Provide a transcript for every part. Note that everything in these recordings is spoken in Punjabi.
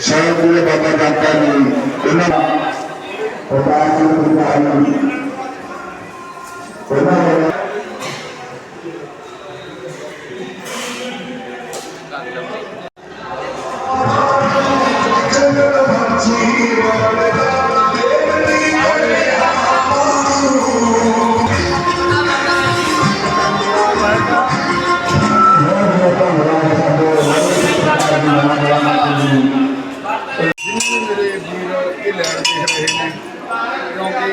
ਸ਼ਾਇਦ ਉਹ ਬਾਬਾ ਦਾਤਾ ਜੀ ਉਹਨਾਂ ਪਤਾ ਨਹੀਂ ਕਿਹਨਾਂ ਉਹਨਾਂ ਵੀਰ ਇਹ ਲੈਣ ਦੇਖ ਰਹੇ ਨੇ, ਕਿਉਂਕਿ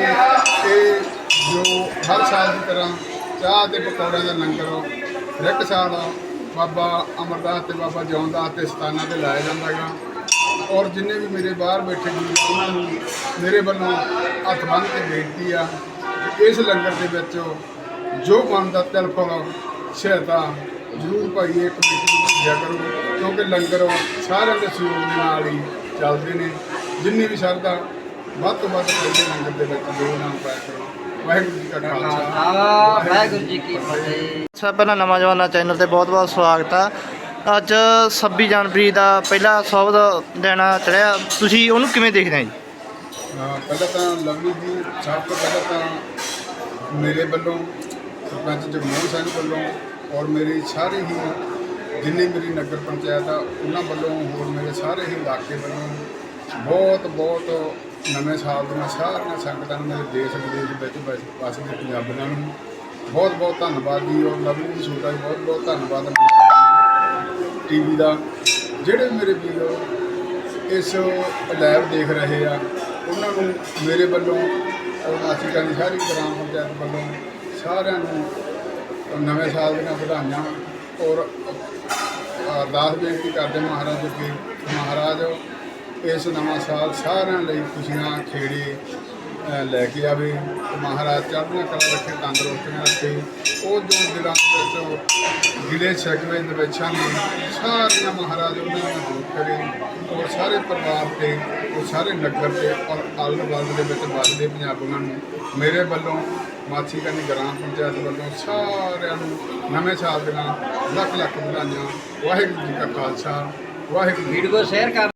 ਇਹ ਜੋ ਹਰ ਸਾਲ ਦੀ ਤਰ੍ਹਾਂ ਚਾਹ ਤੇ ਪਕੌੜਿਆਂ ਦਾ ਲੰਗਰ ਇੱਕ ਸਾਲ ਬਾਬਾ ਅਮਰਦਾਸ ਤੇ ਬਾਬਾ ਜੌਨਦਾਸ ਤੇ ਸਤਾਨਾਂ ਤੇ ਲਾਇਆ ਜਾਂਦਾ ਗਾ ਔਰ ਜਿੰਨੇ ਵੀ ਮੇਰੇ ਬਾਹਰ ਬੈਠੇ ਵੀਰ ਉਹਨਾਂ ਨੂੰ ਮੇਰੇ ਵੱਲੋਂ ਹੱਥ ਬੰਨ੍ਹ ਕੇ ਬੇਨਤੀ ਆ ਇਸ ਲੰਗਰ ਦੇ ਵਿੱਚ ਜੋ ਮਨ ਬਣਦਾ ਤਿਲਫਲ ਸਹਾਇਤਾ ਜ਼ਰੂਰ ਭਾਈ ਇਹ ਕਮੇਟੀ ਨੂੰ ਭੇਜਿਆ ਕਰੋ ਕਿਉਂਕਿ ਲੰਗਰ ਸਾਰਿਆਂ ਦੇ ਸਹਿਯੋਗ ਦੇ ਨਾਲ ਹੀ ਚੱਲਦੇ ਨੇ। ਜਿੰਨੀ ਵੀ ਸ਼ਰਧਾ ਵੱਧ ਤੋਂ ਵੱਧ ਪਹਿਲੇ ਲੰਗਰ ਦੇ ਵਿੱਚ ਯੋਗਦਾਨ ਪਾਇਆ ਕਰੋ। ਵਾਹਿਗੁਰੂ ਜੀ ਕਾ ਖਾਲਸਾ। ਵਾਹਿਗੁਰੂ ਜੀ ਕੀ ਫਤਿਹ। ਸਭ ਪਹਿਲਾਂ ਨਵਾਂ ਚੈਨਲ ਤੇ ਬਹੁਤ-ਬਹੁਤ ਸਵਾਗਤ ਆ। ਅੱਜ 26 ਜਨਵਰੀ ਦਾ ਪਹਿਲਾ ਸੌਦ ਦਿਨ ਚੜਿਆ। ਤੁਸੀਂ ਉਹਨੂੰ ਕਿਵੇਂ ਦੇਖਦੇ ਆ ਜੀ? ਪਹਿਲਾਂ ਤਾਂ ਲਵਲੀ ਜੀ ਸਭ ਤੋਂ ਪਹਿਲਾਂ ਤਾਂ ਮੇਰੇ ਵੱਲੋਂ ਸਰਪੰਚ ਜਗਮੋਹਨ ਸਿੰਘ ਵੱਲੋਂ ਔਰ ਮੇਰੇ ਸਾਰੇ ਹੀ ਜਿੰਨੀ ਮੇਰੀ ਨਗਰ ਪੰਚਾਇਤ ਆ, ਉਹਨਾਂ ਵੱਲੋਂ ਹੋਰ ਮੇਰੇ ਸਾਰੇ ਹੀ ਇਲਾਕੇ ਵੱਲੋਂ ਬਹੁਤ ਬਹੁਤ ਨਵੇਂ ਸਾਲ ਦੀਆਂ ਸਾਰੀਆਂ ਸੰਗਤਾਂ ਨੂੰ ਮੇਰੇ ਦੇਸ਼ ਵਿਦੇਸ਼ ਵਿੱਚ ਵਸ- ਵਸਦੇ ਪੰਜਾਬੀਆਂ ਨੂੰ ਬਹੁਤ ਬਹੁਤ ਧੰਨਵਾਦ ਜੀ, ਔਰ ਲਵਲੀ ਜੀ ਛੋਟਾ ਜੀ ਬਹੁਤ ਬਹੁਤ ਧੰਨਵਾਦ ਟੀਵੀ ਦਾ, ਜਿਹੜੇ ਮੇਰੇ ਵੀਰੋ ਇਸ ਲਾਈਵ ਦੇਖ ਰਹੇ ਆ, ਉਹਨਾਂ ਨੂੰ ਮੇਰੇ ਵੱਲੋਂ, ਔਰ ਨਾਸਿਕਾ ਦੀ ਸਾਰੀ ਗ੍ਰਾਮ ਪੰਚਾਇਤ ਵੱਲੋਂ ਸਾਰਿਆਂ ਨੂੰ ਨਵੇਂ ਸਾਲ ਦੀਆਂ ਵਧਾਈਆਂ ਔਰ ਅਰਦਾਸ ਬੇਨਤੀ ਕਰਦੇ ਮਹਾਰਾਜ ਅੱਗੇ। ਮਹਾਰਾਜ, ਇਸ ਨਵਾਂ ਸਾਲ ਸਾਰਿਆਂ ਲਈ ਖੁਸ਼ੀਆਂ, ਖੇੜੇ ਲੈ ਕੇ ਆਵੇ। ਮਹਾਰਾਜ ਚੜ੍ਹਨਾ ਕਲਾ ਰੱਖੇ, ਤੰਦਰੁਸਤੀਆਂ ਰੱਖੇ। ਉਹ ਜੋ ਦਿਲਾਂ ਦੇ ਵਿੱਚ ਗਿਲੇ ਸ਼ਿਕਵੇ ਦੇ ਵਿੱਚ ਹਨ ਸਾਰੀਆਂ ਮਹਾਰਾਜ ਉਹਨਾਂ ਨੂੰ ਦੂਰ ਕਰੇ। ਔਰ ਸਾਰੇ ਪਰਿਵਾਰ ਤੇ, ਉਹ ਸਾਰੇ ਨਗਰ ਤੇ ਔਰ ਆਲੇ ਦੁਆਲੇ ਦੇ ਵਿੱਚ ਵੱਸਦੇ ਪੰਜਾਬੀਆਂ ਨੂੰ। ਮੇਰੇ ਵੱਲੋਂ ਮਾਛੀ ਕੰਨੀ ਗ੍ਰਾਮ ਪੰਚਾਇਤ ਵੱਲੋਂ ਸਾਰਿਆਂ ਨੂੰ ਨਵੇਂ ਸਾਲ ਦੀਆਂ ਲੱਖ ਲੱਖ ਵਧਾਈਆਂ। ਵਾਹਿਗੁਰੂ ਜੀ ਕਾ ਖਾਲਸਾ ਵਾਹਿਗੁਰੂ ਵੀਡੀਓ ਸ਼ੇਅਰ ਕਰ